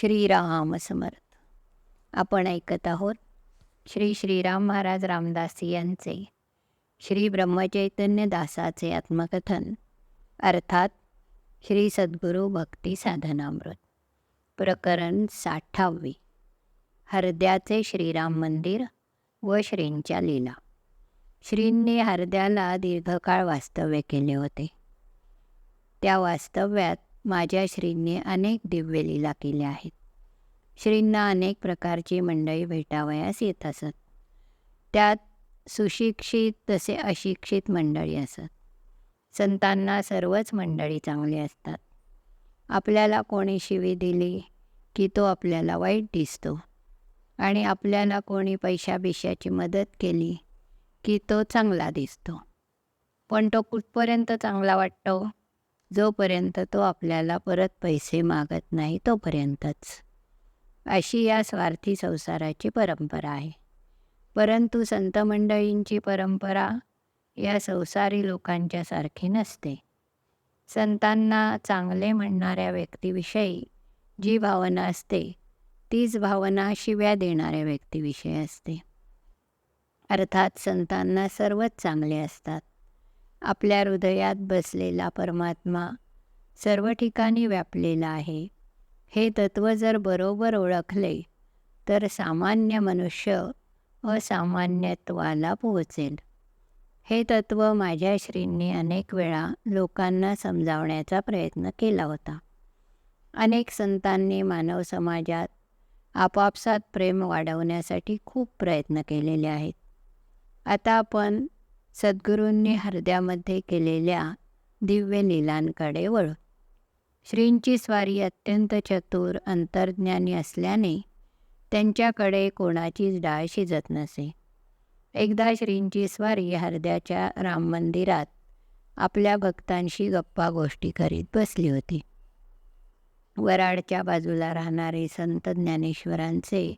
श्रीराम समर्थ. आपण ऐकत आहोत श्री श्रीराम महाराज रामदासी यांचे श्री ब्रह्मचैतन्य दासाचे आत्मकथन. अर्थात श्री सद्गुरू भक्ती साधनामृत. प्रकरण साठावी. हरद्याचे श्रीराम मंदिर व श्रींच्या लीला. श्रींनी हरद्याला दीर्घकाळ वास्तव्य केले होते. त्या वास्तव्यात माझ्या श्रींनी अनेक दिव्य लीला केल्या आहेत. श्रींना अनेक प्रकारची मंडळी भेटावयास येत असत. त्यात सुशिक्षित तसे अशिक्षित मंडळी असत. संतांना सर्वच मंडळी चांगली असतात. आपल्याला कोणी शिवी दिली की तो आपल्याला वाईट दिसतो. आणि आपल्याला कोणी पैशाबिशाची मदत केली की तो चांगला दिसतो. पण तो कुठपर्यंत चांगला वाटतो? जोपर्यंत तो आपल्याला परत पैसे मागत नाही तोपर्यंतच. अशी या स्वार्थी संसाराची परंपरा आहे. परंतु संत मंडळींची परंपरा या संसारी लोकांच्या सारखी नसते. संतांना चांगले म्हणणाऱ्या व्यक्तीविषयी जी भावना असते तीच भावना शिव्या देणाऱ्या व्यक्तीविषयी असते. अर्थात संतांना सर्वच चांगले असतात. आपल्या हृदयात बसलेला परमात्मा सर्व ठिकाणी व्यापलेला आहे. हे तत्त्व जर बरोबर ओळखले तर सामान्य मनुष्य असामान्यत्वाला पोहोचेल. हे तत्त्व माझ्या श्रींनी अनेक वेळा लोकांना समजावण्याचा प्रयत्न केला होता. अनेक संतांनी मानव समाजात आपापसात प्रेम वाढवण्यासाठी खूप प्रयत्न केलेले आहेत. आता आपण सद्गुरूंनी हृदयामध्ये केलेल्या दिव्य लीलांकडे वळू श्रींची स्वारी अत्यंत चतुर अंतर्ज्ञानी असल्याने त्यांच्याकडे कोणाचीच डाळ शिजत नसे. एकदा श्रींची स्वारी हरद्याच्या राम मंदिरात आपल्या भक्तांशी गप्पा गोष्टी करीत बसली होती. वराडच्या बाजूला राहणारे संत ज्ञानेश्वरांचे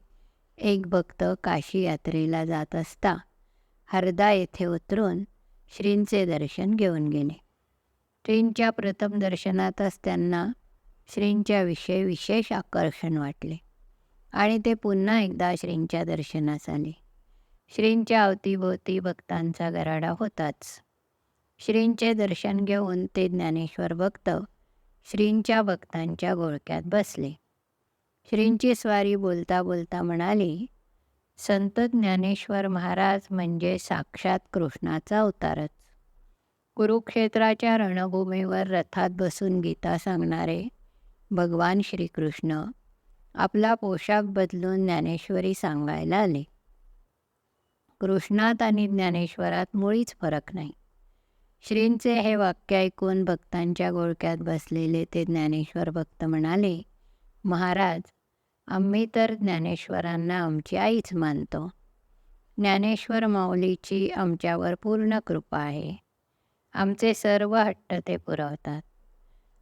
एक भक्त काशी यात्रेला जात असता हरदा येथे उतरून श्रींचे दर्शन घेऊन गेले. श्रींच्या प्रथम दर्शनातच त्यांना श्रींच्याविषयी विशेष आकर्षण वाटले आणि ते पुन्हा एकदा श्रींच्या दर्शनास आले. श्रींच्या अवतीभोवती भक्तांचा गराडा होताच. श्रींचे दर्शन घेऊन ते ज्ञानेश्वर भक्त श्रींच्या भक्तांच्या गोळक्यात बसले. श्रींची स्वारी बोलता बोलता म्हणाली संत ज्ञानेश्वर महाराज म्हणजे साक्षात कृष्णाचा अवतारच. कुरुक्षेत्राच्या रणभूमीवर रथात बसून गीता सांगणारे भगवान श्रीकृष्ण आपला पोशाख बदलून ज्ञानेश्वरी सांगायला आले. कृष्णात आणि ज्ञानेश्वरात मुळीच फरक नाही. श्रींचे हे वाक्य ऐकून भक्तांच्या गोळक्यात बसलेले ते ज्ञानेश्वर भक्त म्हणाले महाराज आम्ही तर ज्ञानेश्वरांना आमची आईच मानतो. ज्ञानेश्वर माऊलीची आमच्यावर पूर्ण कृपा आहे. आमचे सर्व हट्ट ते पुरवतात.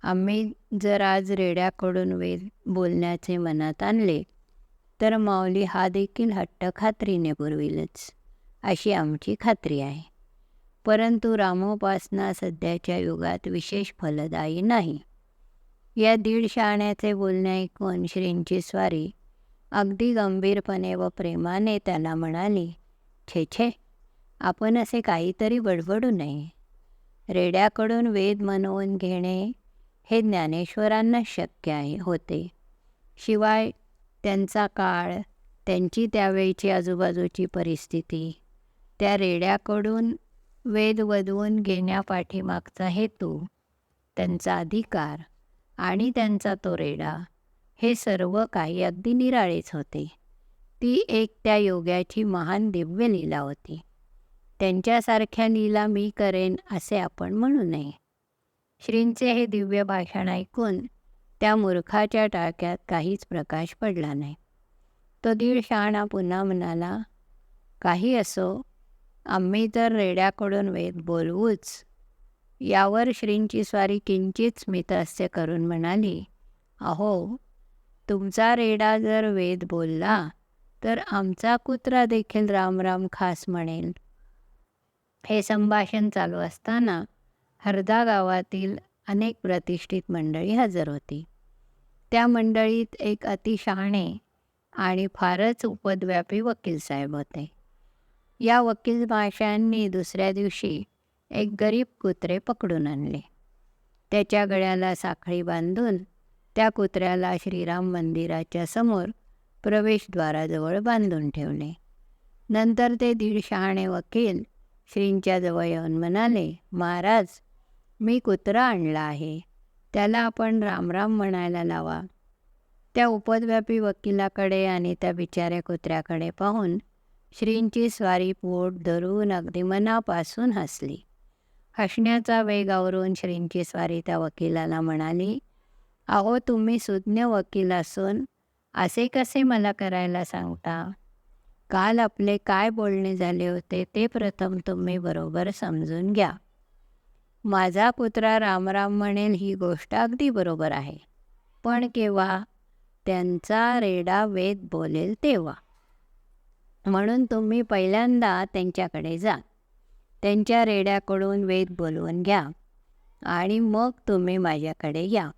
आम्ही जर आज रेड्याकडून वेद बोलण्याचे मनात आणले तर माऊली हा देखील हट्ट खात्रीने पुरविलच अशी आमची खात्री आहे. परंतु रामोपासना सध्याच्या युगात विशेष फलदायी नाही. या दीड शहाण्याचे बोलणे ऐकून श्रींची स्वारी अगदी गंभीरपणे व प्रेमाने त्याला म्हणाली छे छे आपण असे काहीतरी बडबडू नये. रेड्याकडून वेद मनवून घेणे हे ज्ञानेश्वरांना शक्य आहे होते. शिवाय त्यांचा काळ त्यांची त्यावेळची आजूबाजूची परिस्थिती त्या रेड्याकडून वेद वधवून घेण्यापाठीमागचा हेतू त्यांचा अधिकार आणि त्यांचा तो रेडा. हे सर्व काही अगदी निराळेच होते. ती एक त्या योग्याची महान दिव्य लीला होती. त्यांच्यासारख्या लीला मी करेन असे आपण म्हणू नये. श्रींचे हे दिव्य भाषण ऐकून त्या मूर्खाच्या टाक्यात काहीच प्रकाश पडला नाही. तो दीड शहाणा पुन्हा म्हणाला काही असो आम्ही तर रेड्याकडून वेद बोलवूच यावर श्रींची स्वारी किंचित स्मितहास्य करून म्हणाली अहो तुमचा रेडा जर वेद बोलला तर आमचा कुत्रा देखील रामराम खास म्हणेल. हे संभाषण चालू असताना हरदा गावातील अनेक प्रतिष्ठित मंडळी हजर होती. त्या मंडळीत एक अतिशहाणे आणि फारच उपद्व्यापी वकील साहेब होते. या वकील भाषांनी दुसऱ्या दिवशी एक गरीब कुत्रे पकडून आणले. त्याच्या गळ्याला साखळी बांधून त्या कुत्र्याला श्रीराम मंदिराच्या समोर प्रवेशद्वाराजवळ बांधून ठेवले. नंतर ते दीड शहाणे वकील श्रींच्या जवळ येऊन म्हणाले महाराज मी कुत्रा आणला आहे. त्याला आपण रामराम म्हणायला लावा. त्या उपद्व्यापी वकिलाकडे आणि त्या बिचाऱ्या कुत्र्याकडे पाहून श्रींची स्वारी पोट धरून अगदी मनापासून हसली. हसण्याचा वेग आवरून श्रींची स्वारी त्या वकिलाला म्हणाली अहो तुम्ही सुज्ञ वकील असून असे कसे मला करायला सांगता? काल आपले काय बोलणे झाले होते ते प्रथम तुम्ही बरोबर समजून घ्या. माझा कुत्रा रामराम म्हणेल ही गोष्ट अगदी बरोबर आहे. पण केव्हा? त्यांचा रेडा वेद बोलेल तेव्हा. म्हणून तुम्ही पहिल्यांदा त्यांच्याकडे जा. त्यांच्या रेड्याकडून वेद बोलवून घ्या आणि मग तुम्ही माझ्याकडे या.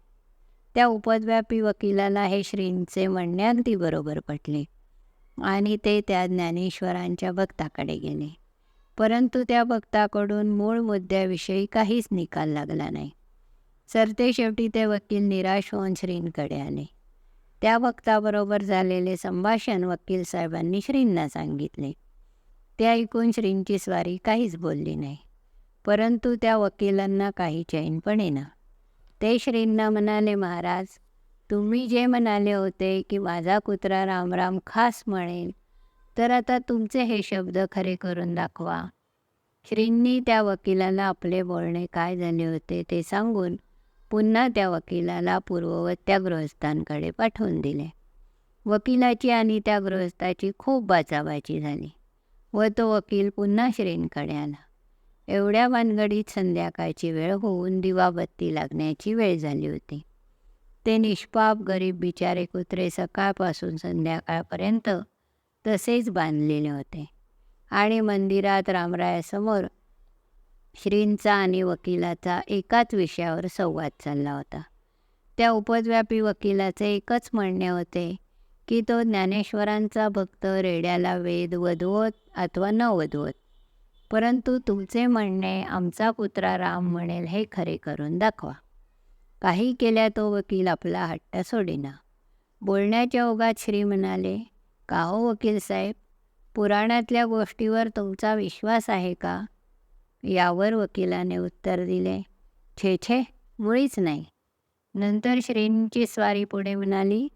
त्या उपद्व्यापी वकिलाला हे श्रींचे म्हणणे अगदी बरोबर पटले आणि ते त्या ज्ञानेश्वरांच्या भक्ताकडे गेले. परंतु त्या भक्ताकडून मूळ मुद्द्याविषयी काहीच निकाल लागला नाही. सरते शेवटी ते वकील निराश होऊन श्रींकडे आले. त्या भक्ताबरोबर झालेले संभाषण वकील साहेबांनी श्रींना सांगितले. ते ऐकून श्रींची स्वारी काहीच बोलली नाही. परंतु त्या वकिलांना काही चैन पण येणं. ते श्रींना म्हणाले महाराज तुम्ही जे म्हणाले होते की माझा कुत्रा रामराम खास म्हणेल तर आता तुमचे हे शब्द खरे करून दाखवा. श्रींनी त्या वकिलाला आपले बोलणे काय झाले होते ते सांगून पुन्हा त्या वकिलाला पूर्ववत त्या गृहस्थांकडे पाठवून दिले. वकिलाची आणि त्या गृहस्थाची खूप बाचाबाची झाली. व तो वकील पुन्हा श्रींकडे आला. एवढ्या भानगडीत संध्याकाळची वेळ होऊन दिवाबत्ती लागण्याची वेळ झाली होती. ते निष्पाप गरीब बिचारे कुत्रे सकाळपासून संध्याकाळपर्यंत तसेच बांधलेले होते. आणि मंदिरात रामरायासमोर श्रींचा आणि वकिलाचा एकाच विषयावर संवाद चालला होता. त्या उपद्व्यापी वकिलाचे एकच म्हणणे होते की तो ज्ञानेश्वरांचा भक्त रेड्याला वेद वधवत अथवा न वधवत. परंतु तुमचे म्हणणे आमचा कुत्रा राम म्हणेल हे खरे करून दाखवा. काही केल्या तो वकील आपला हट्ट सोडिना. बोलण्याच्या ओघात श्री म्हणाले का हो वकील साहेब? पुराणातल्या गोष्टीवर तुमचा विश्वास आहे का? यावर वकिलाने उत्तर दिले छे छे मुळीच नाही. नंतर श्रींची स्वारी पुढे म्हणाली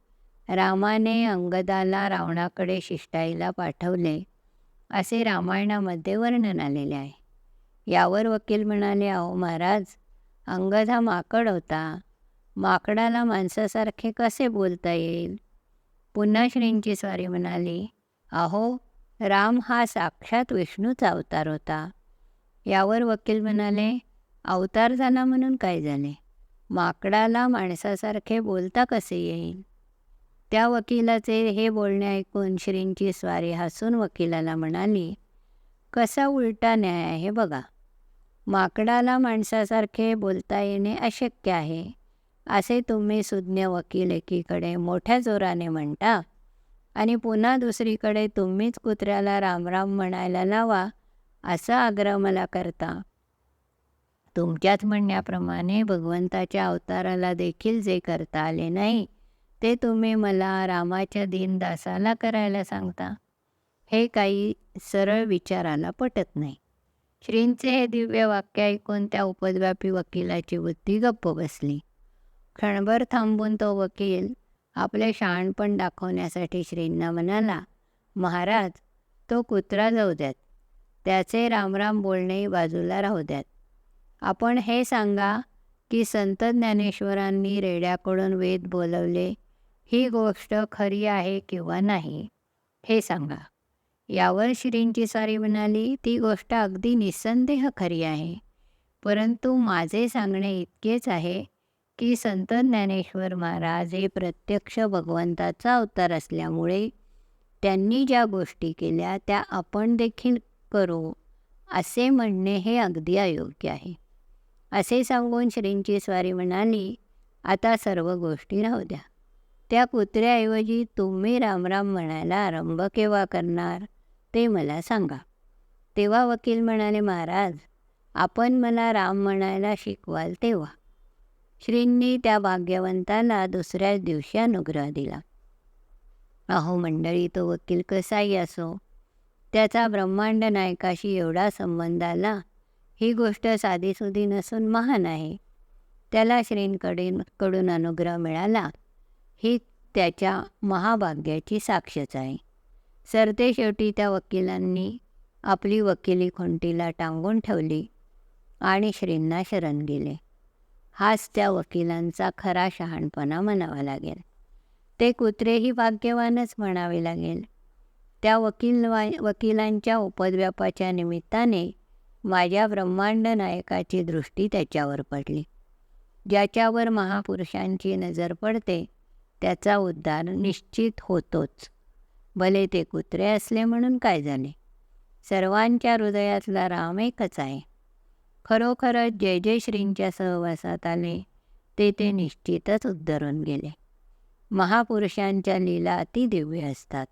रामाने अंगदाला रावणाकडे शिष्टाईला पाठवले. असे रामायणामध्ये वर्णन आलेले आहे. यावर वकील म्हणाले अहो महाराज अंगद हा माकड होता. माकडाला माणसासारखे कसे बोलता येईल? पुन्हा श्रींची स्वारी म्हणाली अहो राम हा साक्षात विष्णूचा अवतार होता. यावर वकील म्हणाले अवतार झाला म्हणून काय झाले? माकडाला माणसासारखे बोलता कसे येईल? त्या वकिलाचे हे बोलणे ऐकून श्रींची स्वारी हसून वकिलाला म्हणाली कसा उलटा न्याय आहे बघा. माकडाला माणसासारखे बोलता येणे अशक्य आहे. असे तुम्ही सुज्ञ वकील एकीकडे मोठ्या जोराने म्हणता आणि पुन्हा दुसरीकडे तुम्हीच कुत्र्याला रामराम म्हणायला लावा असा आग्रह मला करता. तुमच्याच म्हणण्याप्रमाणे भगवंताच्या अवताराला देखील जे करता आले नाही ते तुम्ही मला रामाच्या दीनदासाला करायला सांगता. हे काही सरळ विचाराला पटत नाही. श्रींचे हे दिव्य वाक्य ऐकून त्या उपद्व्यापी वकिलाची बुद्धी गप्प बसली. क्षणभर थांबून तो वकील आपले शहाणपण दाखवण्यासाठी श्रींना म्हणाला महाराज तो कुत्रा जाऊ द्यात. त्याचे रामराम बोलणे बाजूला राहू द्यात. आपण हे सांगा की संत ज्ञानेश्वरांनी रेड्याकडून वेद बोलवले ही गोष्ट खरी आहे किंवा नाही हे सांगा. यावर श्रींची सारी म्हणाली ती गोष्ट अगदी निसंदेह खरी आहे. परंतु माझे सांगणे इतकेच आहे की संत ज्ञानेश्वर महाराज हे प्रत्यक्ष भगवंताचा अवतार असल्यामुळे त्यांनी ज्या गोष्टी केल्या त्या आपण देखील करू असे म्हणणे हे अगदी अयोग्य आहे. असे सांगून श्रींची स्वारी म्हणाली आता सर्व गोष्टी राहू द्या. त्या कुत्र्याऐवजी तुम्ही रामराम म्हणायला आरंभ केव्हा करणार ते मला सांगा. तेव्हा वकील म्हणाले महाराज आपण मला राम म्हणायला शिकवाल तेव्हा. श्रींनी त्या भाग्यवंताला दुसऱ्याच दिवशी अनुग्रह दिला. अहो मंडळी तो वकील कसाही असो? त्याचा ब्रह्मांड नायकाशी एवढा संबंध आला ही गोष्ट साधीसुधी नसून महान आहे. त्याला श्रींकडे कडून अनुग्रह मिळाला. ही त्याच्या महाभाग्याची साक्षच आहे. सरते शेवटी त्या वकिलांनी आपली वकिली खुंटीला टांगून ठेवली आणि श्रींना शरण गेले. हाच त्या वकिलांचा खरा शहाणपणा म्हणावा लागेल. ते कुत्रेही भाग्यवानच म्हणावे लागेल. त्या वकील वकिलांच्या उपद्व्यापाच्या निमित्ताने माझ्या ब्रह्मांड नायकाची दृष्टी त्याच्यावर पडली. ज्याच्यावर महापुरुषांची नजर पडते त्याचा उद्धार निश्चित होतोच. भले ते कुत्रे असले म्हणून काय झाले? सर्वांच्या हृदयातला राम एकच आहे. खरोखरच जय जय श्रींच्या सहवासात आले ते ते निश्चितच उद्धरून गेले. महापुरुषांच्या लीला अतिदिव्य असतात.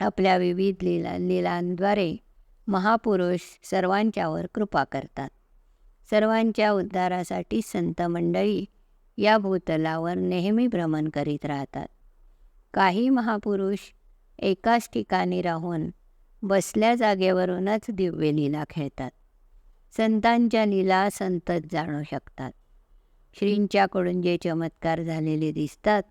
आपल्या विविध लीला लीलांद्वारे महापुरुष सर्वांच्यावर कृपा करतात. सर्वांच्या उद्धारासाठी संत मंडळी या भूतलावर नेहमी भ्रमण करीत राहतात. काही महापुरुष एकाच ठिकाणी राहून बसल्या जागेवरूनच दिव्य लीला खेळतात. संतांच्या लीला संतच जाणू शकतात. श्रींच्याकडून जे चमत्कार झालेले दिसतात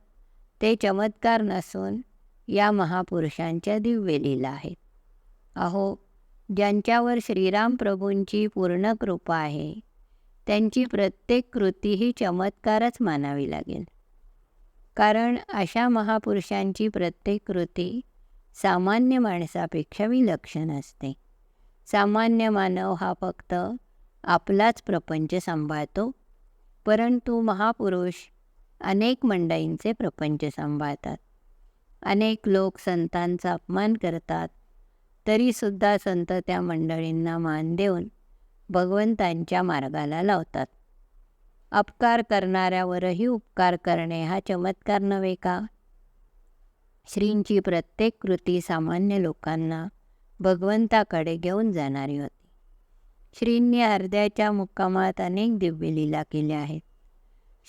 ते चमत्कार नसून या महापुरुषांच्या दिव्य लीला आहेत. अहो ज्यांच्यावर श्रीराम प्रभूंची पूर्ण कृपा आहे त्यांची प्रत्येक कृती ही चमत्कारच मानावी लागेल. कारण अशा महापुरुषांची प्रत्येक कृती सामान्य माणसापेक्षा विलक्षण असते. सामान्य मानव हा फक्त आपलाच प्रपंच सांभाळतो परंतु महापुरुष अनेक मंडळींचे प्रपंच सांभाळतात. अनेक लोक संतांचा अपमान करतात तरीसुद्धा संत त्या मंडळींना मान देऊन भगवंतांच्या मार्गाला लावतात. अपकार करणाऱ्यावरही उपकार करणे हा चमत्कार नव्हे का? श्रींची प्रत्येक कृती सामान्य लोकांना भगवंताकडे घेऊन जाणारी होती. श्रींनी अर्ध्याच्या मुक्कामात अनेक दिव्य लीला केल्या आहेत.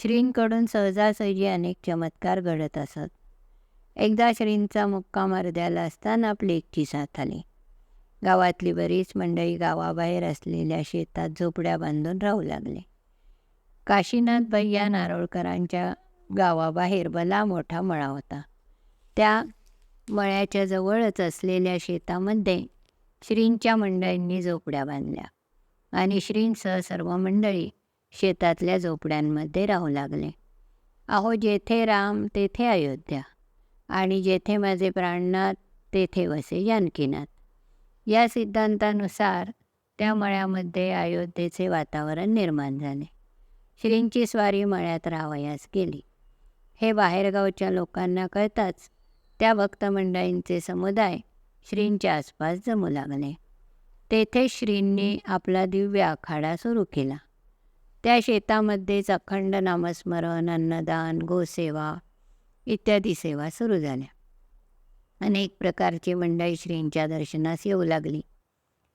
श्रींकडून सहजासहजी अनेक चमत्कार घडत असत. एकदा श्रींचा मुक्काम अर्ध्याला असताना आपली एकची साथ आली. गावातली बरीच मंडळी गावाबाहेर असलेल्या शेतात झोपड्या बांधून राहू लागले. काशीनाथ भैया नारोळकरांच्या गावाबाहेर भला मोठा मळा होता. त्या मळ्याच्या जवळच असलेल्या शेतामध्ये श्रींच्या मंडळींनी झोपड्या बांधल्या आणि श्रींसह सर्व मंडळी शेतातल्या झोपड्यांमध्ये राहू लागले. अहो जेथे राम तेथे अयोध्या आणि जेथे माझे प्राणनाथ तेथे वसे जानकीनाथ. या सिद्धांतानुसार त्या मळ्यामध्ये अयोध्येचे वातावरण निर्माण झाले. श्रींची स्वारी मळ्यात राहावयास गेली. हे बाहेरगावच्या लोकांना कळताच त्या भक्तमंडळींचे समुदाय श्रींच्या आसपास जमू लागले. तेथे श्रींनी आपला दिव्य आखाडा सुरू केला. त्या शेतामध्येच अखंड नामस्मरण अन्नदान गोसेवा इत्यादी सेवा सुरू झाल्या. अनेक प्रकारची मंडळी श्रींच्या दर्शनास येऊ लागली.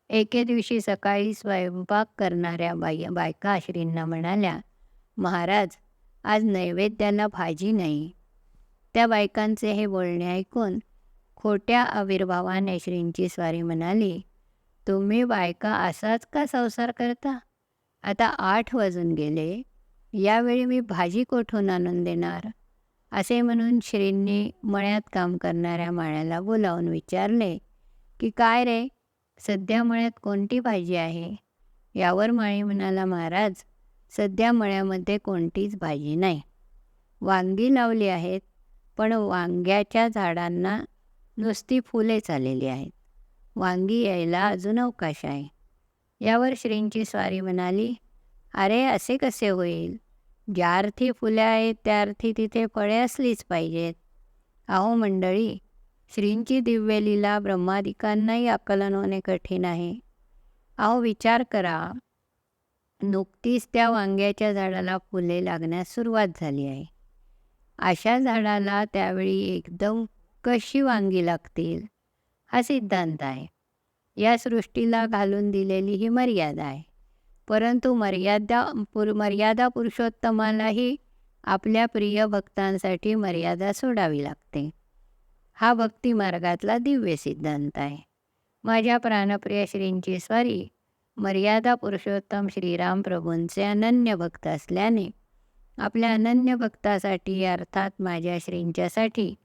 एके दिवशी सकाळी स्वयंपाक करणाऱ्या बाय बायका श्रींना म्हणाल्या महाराज आज नैवेद्याला भाजी नाही. त्या बायकांचे हे बोलणे ऐकून खोट्या आविर्भावाने श्रींची स्वारी म्हणाली तुम्ही बायका असाच का संसार करता? आता आठ वाजून गेले. यावेळी मी भाजी कोठून आणून देणार? असे म्हणून श्रींनी मळ्यात काम करणाऱ्या माळ्याला बोलावून विचारले की काय रे? सध्या मळ्यात कोणती भाजी आहे? यावर माळी म्हणाला महाराज सध्या मळ्यामध्ये कोणतीच भाजी नाही. वांगी लावली आहेत पण वांग्याच्या झाडांना नुसती फुलेच आलेली आहेत. वांगी यायला अजून अवकाश आहे. यावर श्रींची स्वारी म्हणाली अरे असे कसे होईल? ज्या अर्थी फुले आहेत त्या अर्थी तिथे फळे असलीच पाहिजेत. अहो मंडळी श्रींची दिव्यलीला ब्रह्मादिकांनाही आकलन होणे कठीण आहे. अहो विचार करा नुकतीच त्या वांग्याच्या झाडाला फुले लागण्यास सुरुवात झाली आहे. अशा झाडाला त्यावेळी एकदम कशी वांगी लागतील हा सिद्धांत आहे. या सृष्टीला घालून दिलेली ही मर्यादा आहे. परंतु मर्यादा पुर मर्यादा पुरुषोत्तमालाही आपल्या प्रिय भक्तांसाठी मर्यादा सोडावी लागते. हा भक्ती मार्गातला दिव्य सिद्धांत आहे. माझ्या प्राणप्रिय श्रींची स्वारी मर्यादा पुरुषोत्तम श्रीराम प्रभूंचे अनन्य भक्त असल्याने आपल्या अनन्य भक्तासाठी अर्थात माझ्या श्रींच्यासाठी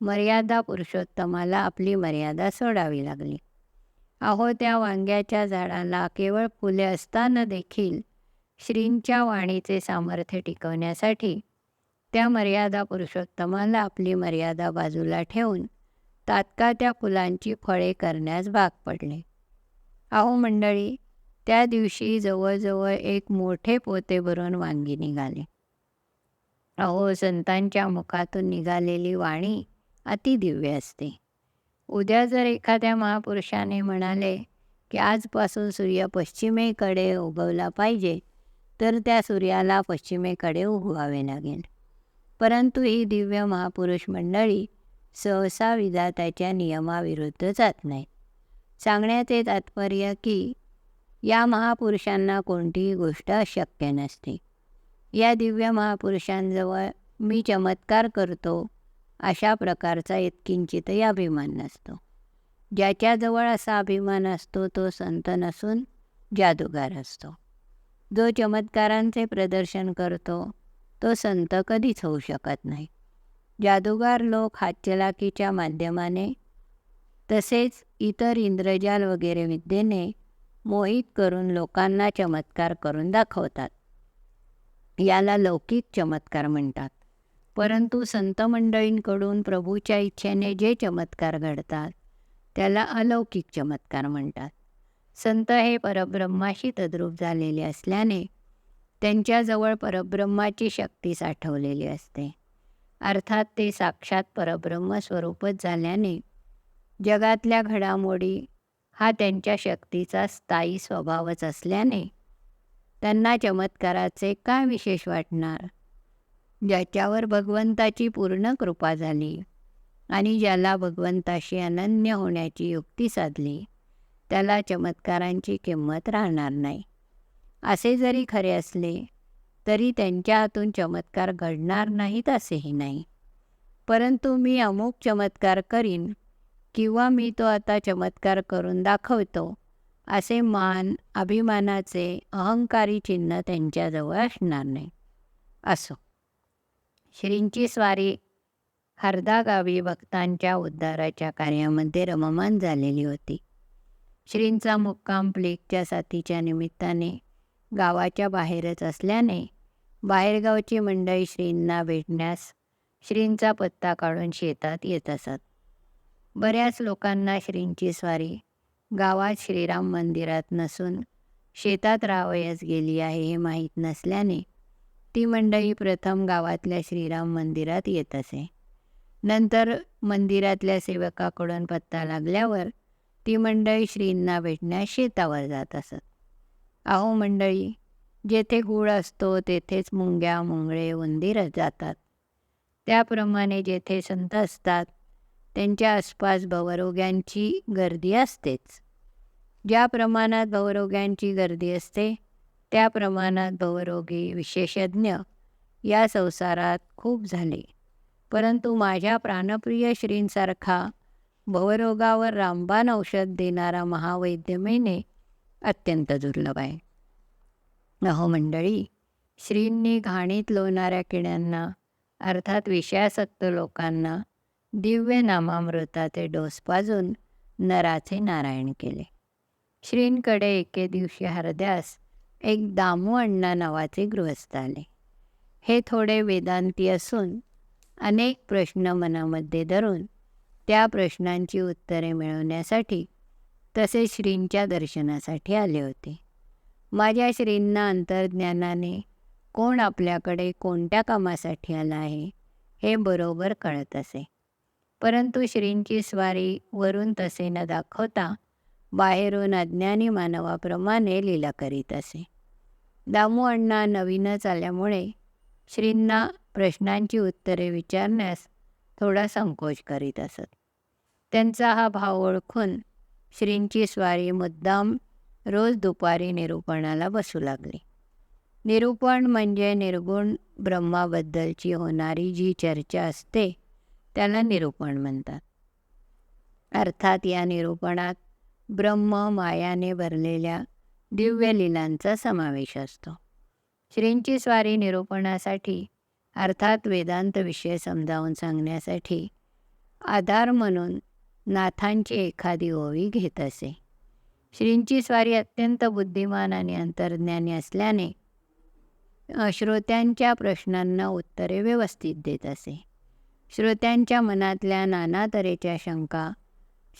मर्यादा पुरुषोत्तमाला आपली मर्यादा सोडावी लागली. अहो त्या वांग्याच्या झाडाला केवळ फुले असताना देखील श्रींच्या वाणीचे सामर्थ्य टिकवण्यासाठी त्या मर्यादा पुरुषोत्तमाला आपली मर्यादा बाजूला ठेवून तात्काळ त्या फुलांची फळे करण्यास भाग पडले. अहो मंडळी त्या दिवशी जवळजवळ एक मोठे पोते भरून वांगी निघाले. अहो संतांच्या मुखातून निघालेली वाणी अतिदिव्य असते. उद्या जर एखाद्या महापुरुषाने म्हणाले की आजपासून सूर्य पश्चिमेकडे उगवला पाहिजे तर त्या सूर्याला पश्चिमेकडे उगवावे लागेल. परंतु ही दिव्य महापुरुष मंडळी सहसा विधात्याच्या नियमाविरुद्ध जात नाही. सांगण्याचे तात्पर्य की या महापुरुषांना कोणतीही गोष्ट अशक्य नसते. या दिव्य महापुरुषांजवळ मी चमत्कार करतो अशा प्रकारचा इतकिंचितही अभिमान नसतो. ज्याच्याजवळ असा अभिमान असतो तो संत नसून जादूगार असतो. जो चमत्कारांचे प्रदर्शन करतो तो संत कधीच होऊ शकत नाही. जादूगार लोक हातचलाकीच्या माध्यमाने तसेच इतर इंद्रजाल वगैरे विद्येने मोहित करून लोकांना चमत्कार करून दाखवतात. याला लौकिक चमत्कार म्हणतात. परंतु संत मंडळींकडून प्रभूच्या इच्छेने जे चमत्कार घडतात त्याला अलौकिक चमत्कार म्हणतात. संत हे परब्रह्माशी तद्रूप झालेले असल्याने त्यांच्याजवळ परब्रह्माची शक्ती साठवलेली असते. अर्थात ते साक्षात परब्रह्म स्वरूपच झाल्याने जगातल्या घडामोडी हा त्यांच्या शक्तीचा स्थायी स्वभावच असल्याने त्यांना चमत्काराचे काय विशेष वाटणार? ज्याच्यावर भगवंताची पूर्ण कृपा झाली आणि ज्याला भगवंताशी अनन्य होण्याची युक्ती साधली त्याला चमत्कारांची किंमत राहणार नाही. असे जरी खरे असले तरी त्यांच्या हातून चमत्कार घडणार नाहीत असेही नाही. परंतु मी अमुक चमत्कार करीन किंवा मी तो आता चमत्कार करून दाखवतो असे मान अभिमानाचे अहंकारी चिन्ह त्यांच्याजवळ असणार नाही. असो. श्रींची स्वारी हरदा गावी भक्तांच्या उद्धाराच्या कार्यामध्ये रममान झालेली होती. श्रींचा मुक्काम प्लेगच्या साथीच्या निमित्ताने गावाच्या बाहेरच असल्याने बाहेरगावची मंडळी श्रींना भेटण्यास श्रींचा पत्ता काढून शेतात येत असत. बऱ्याच लोकांना श्रींची स्वारी गावात श्रीराम मंदिरात नसून शेतात रावयास गेली आहे हे माहीत नसल्याने ती मंडळी प्रथम गावातल्या श्रीराम मंदिरात येत असे. नंतर मंदिरातल्या सेवकाकडून पत्ता लागल्यावर ती मंडळी श्रींना भेटण्यास शेतावर जात असत. अहो मंडळी जेथे गुळ असतो तेथेच मुंग्या मुंगळे उंदीर जातात. त्याप्रमाणे जेथे संत असतात त्यांच्या आसपास भवरोग्यांची गर्दी असतेच. ज्या प्रमाणात भवरोग्यांची गर्दी असते त्या प्रमाणात भवरोगी विशेषज्ञ या संसारात खूप झाले. परंतु माझ्या प्राणप्रिय श्रींसारखा भवरोगावर रामबाण औषध देणारा महावैद्य मिळणे अत्यंत दुर्लभ आहे. अहो मंडळी श्रींनी घाणीत लोणाऱ्या किड्यांना अर्थात विषयासक्त लोकांना दिव्य नामामृताचे डोस पाजून नराचे नारायण केले. श्रींकडे एके दिवशी हरद्यास एक दामू अण्णा नावाचे गृहस्थ आले हे थोडे वेदांती असून अनेक प्रश्न मनामध्ये धरून त्या प्रश्नांची उत्तरे मिळवण्यासाठी तसे श्रींच्या दर्शनासाठी आले होते. माझ्या श्रींना अंतर्ज्ञानाने कोण आपल्याकडे कोणत्या कामासाठी आला आहे हे बरोबर कळत असे. परंतु श्रींची स्वारी वरून तसे न दाखवता बाहेरून अज्ञानी मानवाप्रमाणे लीला करीत असे. दामू अण्णा नवीनच आल्यामुळे श्रींना प्रश्नांची उत्तरे विचारण्यास थोडा संकोच करीत असत. त्यांचा हा भाव ओळखून श्रींची स्वारी मुद्दाम रोज दुपारी निरूपणाला बसू लागली. निरूपण म्हणजे निर्गुण ब्रह्माबद्दलची होणारी जी चर्चा असते त्याला निरूपण म्हणतात. अर्थात या निरूपणात ब्रह्म मायाने भरलेल्या दिव्य लीलांचा समावेश असतो. श्रींची स्वारी निरूपणासाठी अर्थात वेदांत विषय समजावून सांगण्यासाठी आधार म्हणून नाथांची एखादी ओवी घेत असे. श्रींची स्वारी अत्यंत बुद्धिमान आणि अंतर्ज्ञानी असल्याने श्रोत्यांच्या प्रश्नांना उत्तरे व्यवस्थित देत असे. श्रोत्यांच्या मनातल्या नाना तऱ्हेच्या शंका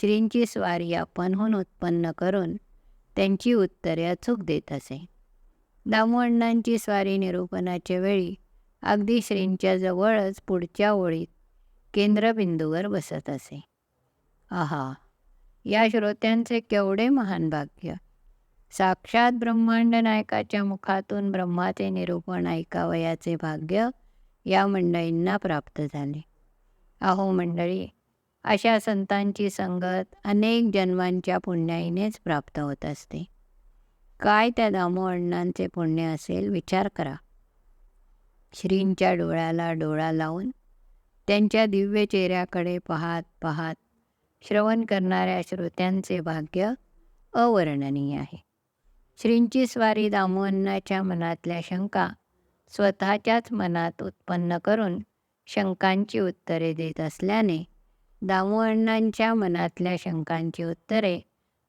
श्रींची स्वारी आपणहून उत्पन्न करून त्यांची उत्तरे अचूक देत असे. दामोअण्णांची स्वारी निरूपणाच्या वेळी अगदी श्रींच्या जवळच पुढच्या ओळीत केंद्रबिंदूवर बसत असे. आहा या श्रोत्यांचे केवढे महान भाग्य. साक्षात ब्रह्मांड नायकाच्या मुखातून ब्रह्माचे निरूपण ऐकावयाचे भाग्य या मंडळींना प्राप्त झाले. अहो मंडळी अशा संतांची संगत अनेक जन्मांच्या पुण्याईनेच प्राप्त होत असते. काय त्या दामो अण्णांचे पुण्य असेल विचार करा. श्रींच्या डोळ्याला डोळा लावून त्यांच्या दिव्य चेहऱ्याकडे पाहात पाहात श्रवण करणाऱ्या श्रोत्यांचे भाग्य अवर्णनीय आहे. श्रींची स्वारी दामोअण्णाच्या मनातल्या शंका स्वतःच्याच मनात उत्पन्न करून शंकांची उत्तरे देत असल्याने दामोअण्णांच्या मनातल्या शंकांची उत्तरे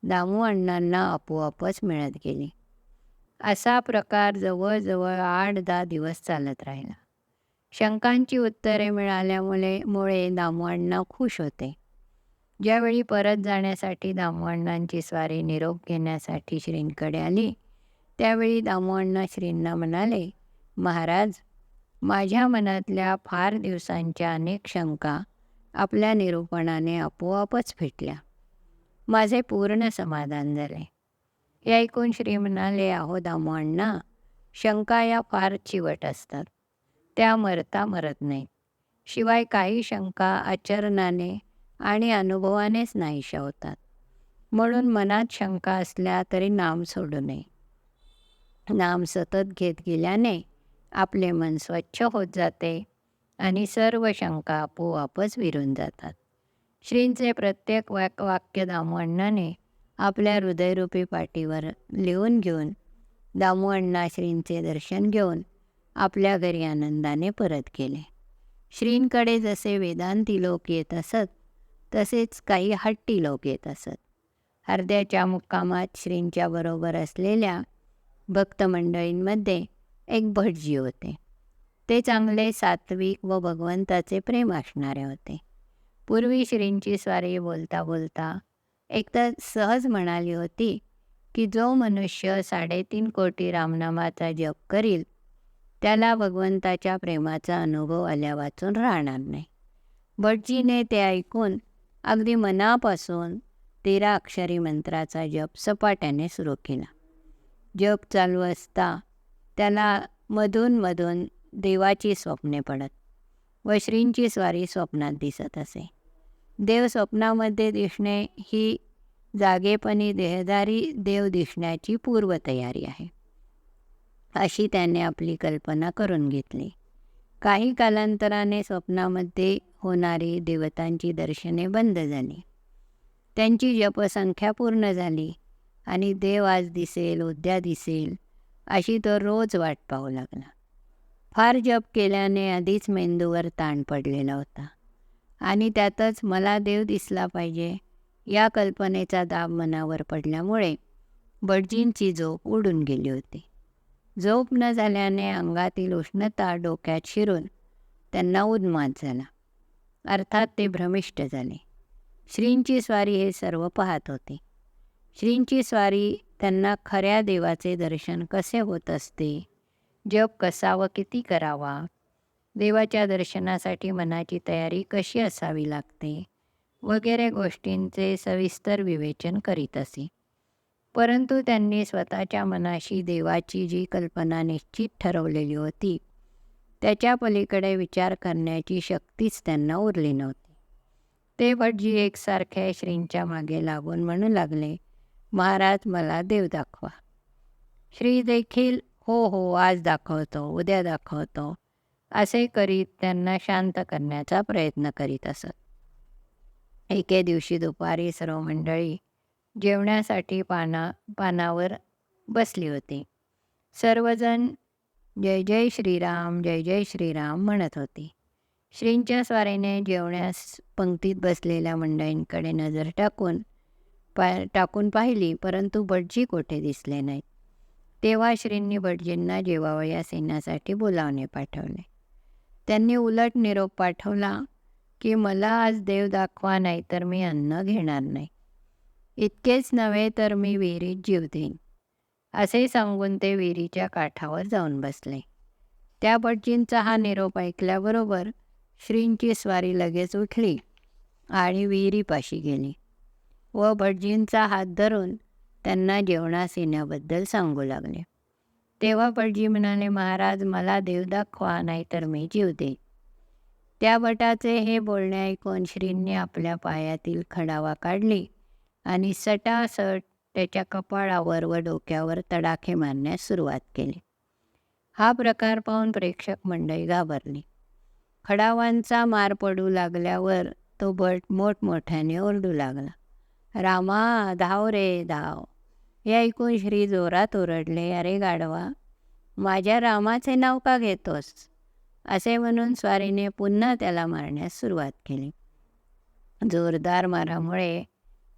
दामोअण्णांना आपोआपच मिळत गेली. असा प्रकार जवळजवळ आठ दहा दिवस चालत राहिला. शंकांची उत्तरे मिळाल्यामुळे मुळे दामोअण्णा खुश होते. ज्यावेळी परत जाण्यासाठी दामोअण्णांची स्वारी निरोप घेण्यासाठी श्रींकडे आली त्यावेळी दामोअण्णा श्रींना म्हणाले महाराज माझ्या मनातल्या फार दिवसांच्या अनेक शंका आपल्या निरूपणाने आपोआपच फिटल्या माझे पूर्ण समाधान झाले. हे ऐकून श्री म्हणाले आहो दामो अण्णा शंका या फार चिवट असतात. त्या मरता मरत नाहीत. शिवाय काही शंका आचरणाने आणि अनुभवानेच नाहीशा होतात. म्हणून मनात शंका असल्या तरी नाम सोडू नये. नाम सतत घेत गेल्याने आपले मन स्वच्छ होत जाते आणि सर्व शंका आपोआपच विरून जातात. श्रींचे प्रत्येक वाक वाक्य दामोअण्णाने आपल्या हृदयरूपी पाठीवर लिहून घेऊन दामोअण्णा श्रींचे दर्शन घेऊन आपल्या घरी आनंदाने परत गेले. श्रींकडे जसे वेदांती लोक येत असत तसेच काही हट्टी लोक येत असत. अर्ध्याच्या मुक्कामात श्रींच्या बरोबर असलेल्या भक्तमंडळींमध्ये एक भटजी होते. ते चांगले सात्विक व भगवंताचे प्रेम असणारे होते. पूर्वी श्रींची स्वारी बोलता बोलता एकदा सहज म्हणाली होती की जो मनुष्य साडेतीन कोटी रामनामाचा जप करील त्याला भगवंताच्या प्रेमाचा अनुभव आल्या वाचून राहणार नाही. भटजीने ते ऐकून अगदी मनापासून तेरा अक्षरी मंत्राचा जप सपाट्याने सुरू केला. जप चालू असता त्याला मधून मधून देवाची स्वप्ने पडत. व श्रींची स्वारी स्वप्नात दिसत असे. देव स्वप्नामध्ये दिसणे ही जागेपणी देहदारी देव दिसण्याची पूर्वतयारी आहे. अशी त्याने आपली कल्पना करून घेतली. काही कालांतराने स्वप्नामध्ये होणारी देवतांची दर्शने बंद झाली. त्यांची जपसंख्या पूर्ण झाली आणि देव आज दिसेल उद्या दिसेल अशी तो रोज वाट पाहू लागला. फार जप केल्याने आधीच मेंदूवर ताण पडलेला होता. आणि त्यातच मला देव दिसला पाहिजे या कल्पनेचा दाब मनावर पडल्यामुळे बडजींची झोप उडून गेली होती. झोप न झाल्याने अंगातील उष्णता डोक्यात शिरून त्यांना उन्माद झाला. अर्थात ते भ्रमिष्ट झाले. श्रींची स्वारी हे सर्व पाहत होते. श्रींची स्वारी त्यांना खऱ्या देवाचे दर्शन कसे होत असते? जप कसा व किती करावा? देवाच्या दर्शनासाठी मनाची तयारी कशी असावी लागते? वगैरे गोष्टींचे सविस्तर विवेचन करीत असे. परंतु त्यांनी स्वतःच्या मनाशी देवाची जी कल्पना निश्चित ठरवलेली होती त्याच्या पलीकडे विचार करण्याची शक्तीच त्यांना उरली नव्हती. ते भटजी एकसारख्या श्रींच्या मागे लागून म्हणू लागले महाराज मला देव दाखवा. श्री देखील हो हो आज दाखवतो उद्या दाखवतो. असे करीत त्यांना शांत करण्याचा प्रयत्न करीत असत. एके दिवशी दुपारी सर्व मंडळी जेवण्यासाठी पाना पानावर बसली होती. सर्वजण जय जय श्रीराम जय जय श्रीराम म्हणत होती. श्रींच्या स्वारीने जेवण्यास पंक्तीत बसलेल्या मंडळींकडे नजर टाकून पा टाकून पाहिली परंतु भटजी कोठे दिसले नाहीत. तेव्हा श्रींनी भटजींना जेवावयास येण्यासाठी बोलावणे पाठवले. त्यांनी उलट निरोप पाठवला की मला आज देव दाखवा नाही तर मी अन्न घेणार नाही. इतकेच नव्हे तर मी विहिरीत जीव देईन. असे सांगून ते विहिरीच्या काठावर जाऊन बसले. त्या भटजींचा हा निरोप ऐकल्याबरोबर श्रींची स्वारी लगेच उठली आणि विहिरीपाशी गेली व भटजींचा हात धरून त्यांना जेवणास येण्याबद्दल सांगू लागले. तेव्हा भटजी म्हणाले महाराज मला देव दाखवा नाहीतर मी जीवते त्या भटाचे हे बोलणे ऐकून श्रींनी आपल्या पायातील खडावा काढली आणि सटासट त्याच्या कपाळावर व डोक्यावर तडाखे मारण्यास सुरुवात केली. हा प्रकार पाहून प्रेक्षक मंडळी घाबरली. खडावांचा मार पडू लागल्यावर तो भट मोठमोठ्याने ओरडू लागला. रामा धाव रे धाव. हे ऐकून श्री जोरात ओरडले अरे गाढवा माझ्या रामाचे नाव का घेतोस? असे म्हणून स्वारीने पुन्हा त्याला मारण्यास सुरुवात केली. जोरदार मारामुळे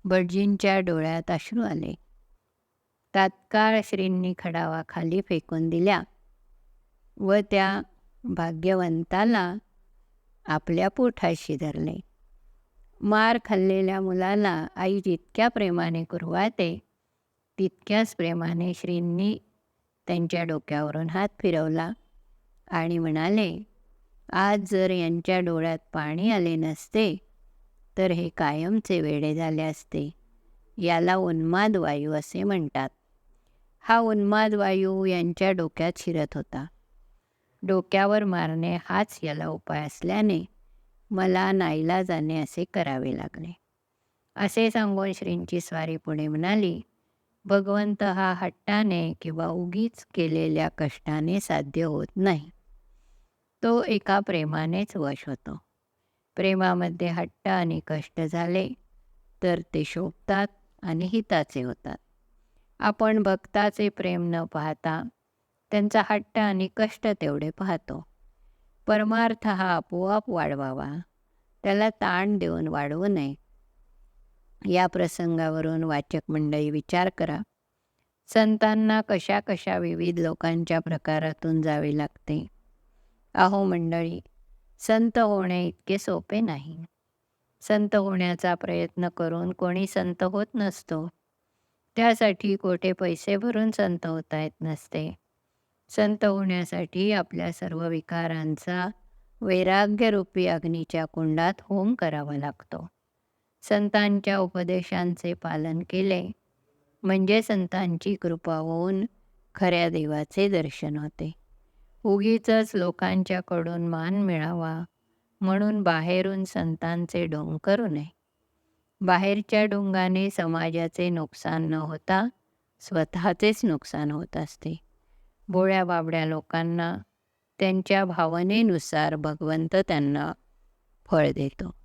भटजींच्या डोळ्यात अश्रू आले. तात्काळ श्रींनी खडावा खाली फेकून दिल्या व त्या भाग्यवंताला आपल्या पोठाशी धरले मार खाल्लेल्या मुलाला आई जितक्या प्रेमाने कुरवाते तितक्याच प्रेमाने श्रींनी त्यांच्या डोक्यावरून हात फिरवला आणि म्हणाले आज जर यांच्या डोळ्यात पाणी आले नसते तर हे कायमचे वेडे झाले असते. याला उन्माद वायू असे म्हणतात. हा उन्माद वायू यांच्या डोक्यात शिरत होता. डोक्यावर मारणे हाच याला उपाय असल्याने मला नाईला जाणे असे करावे लागले. असे सांगून श्रींची स्वारी पुढे म्हणाली भगवंत हा हट्टाने किंवा उगीच केलेल्या कष्टाने साध्य होत नाही. तो एका प्रेमानेच वश होतो. प्रेमामध्ये हट्ट आणि कष्ट झाले तर ते शोभतात आणि हिताचे होतात. आपण भक्ताचे प्रेम न पाहता त्यांचा हट्ट आणि कष्ट तेवढे पाहतो. परमार्थ हा आपोआप वाढवावा. त्याला ताण देऊन वाढवू नये. या प्रसंगावरून वाचक मंडळी विचार करा. संतांना कशा कशा विविध लोकांच्या प्रकारातून जावे लागते? अहो मंडळी संत होणे इतके सोपे नाही. संत होण्याचा प्रयत्न करून कोणी संत होत नसतो. त्यासाठी कोठे पैसे भरून संत होता येत नसते. संत होण्यासाठी आपल्या सर्व विकारांचा वैराग्यरूपी अग्नीच्या कुंडात होम करावा लागतो. संतांच्या उपदेशांचे पालन केले. म्हणजे संतांची कृपा होऊन खऱ्या देवाचे दर्शन होते. उगीच लोकांच्याकडून मान मिळावा म्हणून बाहेरून संतांचे डोंग करू नये बाहेरच्या डोंगाने समाजाचे नुकसान न होता स्वतःचेच नुकसान होत असते. बोळ्या बाबड्या लोकांना त्यांच्या भावनेनुसार भगवंत त्यांना फळ देतो.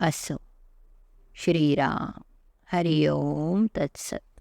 असो. श्रीराम हरिओम तत्सत।